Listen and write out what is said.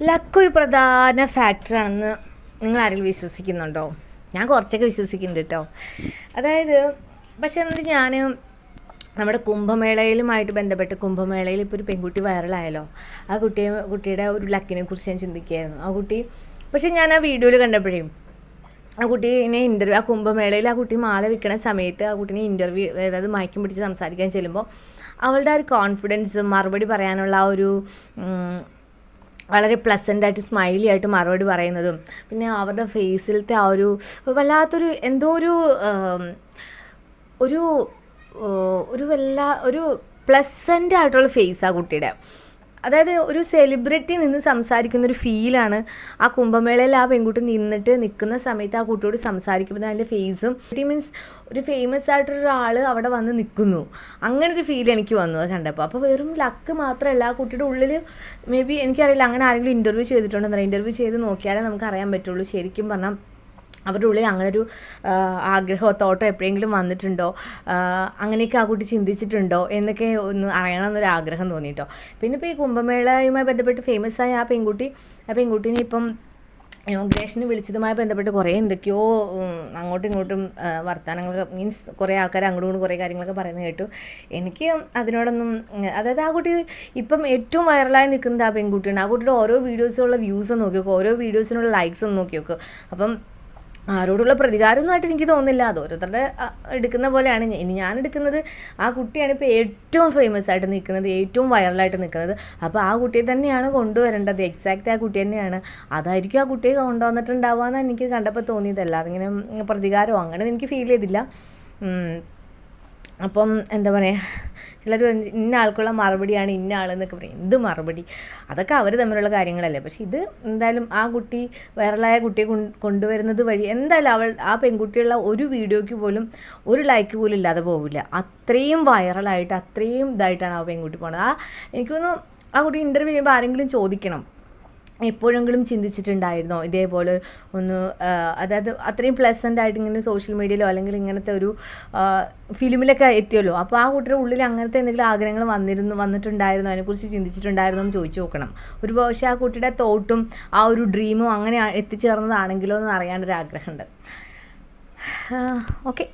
Luck ഒരു പ്രധാന ഫാക്ടറാണെന്ന് നിങ്ങൾ ആരെങ്കിലും വിശ്വസിക്കുന്നുണ്ടോ? ഞാൻ കുറച്ചൊക്കെ വിശ്വസിക്കുന്നുണ്ട് കേട്ടോ. അതായത് പക്ഷെ എന്നിട്ട് ഞാൻ നമ്മുടെ കുംഭമേളയിലുമായിട്ട് ബന്ധപ്പെട്ട് കുംഭമേളയിൽ ഇപ്പോൾ ഒരു പെൺകുട്ടി വൈറലായല്ലോ. ആ കുട്ടിയെ കുട്ടിയുടെ ഒരു ലക്കിനെ കുറിച്ച് ഞാൻ ചിന്തിക്കുകയായിരുന്നു. ആ കുട്ടി പക്ഷെ ഞാൻ ആ വീഡിയോയിൽ കണ്ടപ്പോഴേ ആ കുട്ടീനെ ഇന്റർവ്യൂ ആ കുംഭമേളയിൽ ആ കുട്ടി മാല വിൽക്കുന്ന സമയത്ത് ആ കുട്ടീനെ ഇന്റർവ്യൂ അതായത് മയക്കം പിടിച്ച് സംസാരിക്കാൻ ചെല്ലുമ്പോൾ അവളുടെ ആ ഒരു കോൺഫിഡൻസ് മറുപടി പറയാനുള്ള ആ ഒരു വളരെ പ്ലസന്റ് ആയിട്ട് സ്മൈലി ആയിട്ട് മറുപടി പറയുന്നതും പിന്നെ അവരുടെ ഫേസിലത്തെ ആ ഒരു വല്ലാത്തൊരു എന്തോ ഒരു ഒരു ഒരു വല്ല ഒരു പ്ലസന്റ് ആയിട്ടുള്ള ഫേസ് ആ കുട്ടിയുടെ. അതായത് ഒരു സെലിബ്രിറ്റി നിന്ന് സംസാരിക്കുന്ന ഒരു ഫീലാണ് ആ കുംഭമേളയിൽ ആ പെൺകുട്ടി നിന്നിട്ട് നിൽക്കുന്ന സമയത്ത് ആ കുട്ടിയോട് സംസാരിക്കുമ്പോൾ അതിന്റെ ഫേസും മീൻസ് ഒരു ഫേമസ് ആയിട്ടൊരാൾ അവിടെ വന്ന് നിൽക്കുന്നു. അങ്ങനെ ഒരു ഫീൽ എനിക്ക് വന്നു അത് കണ്ടപ്പോൾ. അപ്പോൾ വെറും ലക്ക് മാത്രമല്ല ആ കുട്ടിയുടെ ഉള്ളിൽ മേ ബി എനിക്കറിയില്ല അങ്ങനെ ആരെങ്കിലും ഇന്റർവ്യൂ ചെയ്തിട്ടുണ്ടെന്നറിയാം ഇന്റർവ്യൂ ചെയ്ത് നോക്കിയാലേ നമുക്ക് അറിയാൻ പറ്റുള്ളൂ. ശരിക്കും പറഞ്ഞാൽ അവരുടെ ഉള്ളിൽ അങ്ങനെ ഒരു ആഗ്രഹമോ തോട്ടോ എപ്പോഴെങ്കിലും വന്നിട്ടുണ്ടോ? അങ്ങനെയൊക്കെ ആ കുട്ടി ചിന്തിച്ചിട്ടുണ്ടോ? എന്നൊക്കെ ഒന്ന് അറിയണമെന്നൊരു ആഗ്രഹം തോന്നിയിട്ടോ പിന്നെ ഇപ്പോൾ ഈ കുംഭമേളയുമായി ബന്ധപ്പെട്ട് ഫേമസ് ആയ ആ പെൺകുട്ടി ആ പെൺകുട്ടീനെ ഇപ്പം ഇനോഗ്രേഷന് വിളിച്ചതുമായി ബന്ധപ്പെട്ട് കുറേ എന്തൊക്കെയോ അങ്ങോട്ടും ഇങ്ങോട്ടും വർത്തമാനങ്ങളൊക്കെ മീൻസ് കുറേ ആൾക്കാർ അങ്ങോട്ടും ഇങ്ങോട്ടും കുറേ കാര്യങ്ങളൊക്കെ പറയുന്നത് കേട്ടു. എനിക്ക് അതിനോടൊന്നും അതായത് ആ കുട്ടി ഇപ്പം ഏറ്റവും വൈറലായി നിൽക്കുന്നത് ആ പെൺകുട്ടിയാണ്. ആ കുട്ടിയുടെ ഓരോ വീഡിയോസിലുള്ള വ്യൂസ് നോക്കി നോക്കും ഓരോ വീഡിയോസിനുള്ള ലൈക്സ് ഒന്ന് നോക്കി നോക്കും അപ്പം ആരോടുള്ള പ്രതികാരമൊന്നുമായിട്ട് എനിക്ക് തോന്നുന്നില്ല. അത് ഓരോരുത്തരുടെ എടുക്കുന്ന പോലെയാണ്. ഇനി ഞാൻ എടുക്കുന്നത് ആ കുട്ടിയാണ് ഇപ്പോൾ ഏറ്റവും ഫേമസ് ആയിട്ട് നിൽക്കുന്നത് ഏറ്റവും വൈറലായിട്ട് നിൽക്കുന്നത്. അപ്പോൾ ആ കുട്ടിയെ തന്നെയാണ് കൊണ്ടുവരേണ്ടത്. എക്സാക്റ്റ് ആ കുട്ടി തന്നെയാണ്. അതായിരിക്കും ആ കുട്ടിയെ കൊണ്ടുവന്നിട്ടുണ്ടാവുക എന്ന് എനിക്ക് കണ്ടപ്പോൾ തോന്നിയതല്ല അതിങ്ങനെ പ്രതികാരമോ അങ്ങനെ എനിക്ക് ഫീൽ ചെയ്തില്ല. അപ്പം എന്താ പറയുക ചിലർ ഇന്ന ആൾക്കുള്ള മറുപടിയാണ് ഇന്ന ആളെന്നൊക്കെ പറയും. എന്ത് മറുപടി? അതൊക്കെ അവർ തമ്മിലുള്ള കാര്യങ്ങളല്ലേ. പക്ഷെ ഇത് എന്തായാലും ആ കുട്ടി വൈറലായ കുട്ടിയെ കൊണ്ട് കൊണ്ടുവരുന്നത് വഴി എന്തായാലും അവൾ ആ പെൺകുട്ടിയുള്ള ഒരു വീഡിയോയ്ക്ക് പോലും ഒരു ലൈക്ക് പോലും ഇല്ലാതെ പോകില്ല അത്രയും വൈറലായിട്ട് അത്രയും ഇതായിട്ടാണ് ആ പെൺകുട്ടി പോണത്. ആ എനിക്കൊന്ന് ആ കുട്ടി ഇന്റർവ്യൂ ചെയ്യുമ്പോൾ ആരെങ്കിലും ചോദിക്കണം. എപ്പോഴെങ്കിലും ചിന്തിച്ചിട്ടുണ്ടായിരുന്നോ? ഇതേപോലെ ഒന്ന് അതായത് അത്രയും പ്ലസന്റ് ആയിട്ട് ഇങ്ങനെ സോഷ്യൽ മീഡിയയിലോ അല്ലെങ്കിൽ ഇങ്ങനത്തെ ഒരു ഫിലിമിലൊക്കെ എത്തിയല്ലോ? അപ്പോൾ ആ കുട്ടിയുടെ ഉള്ളിൽ അങ്ങനത്തെ എന്തെങ്കിലും ആഗ്രഹങ്ങൾ വന്നിരുന്നു വന്നിട്ടുണ്ടായിരുന്നോ? അതിനെക്കുറിച്ച് ചിന്തിച്ചിട്ടുണ്ടായിരുന്നോ എന്ന് ചോദിച്ചു നോക്കണം. ഒരു പക്ഷേ ആ കുട്ടിയുടെ തോട്ടും ആ ഒരു ഡ്രീമും അങ്ങനെ എത്തിച്ചേർന്നതാണെങ്കിലോ എന്ന് അറിയാനൊരു ആഗ്രഹമുണ്ട്. ഓക്കെ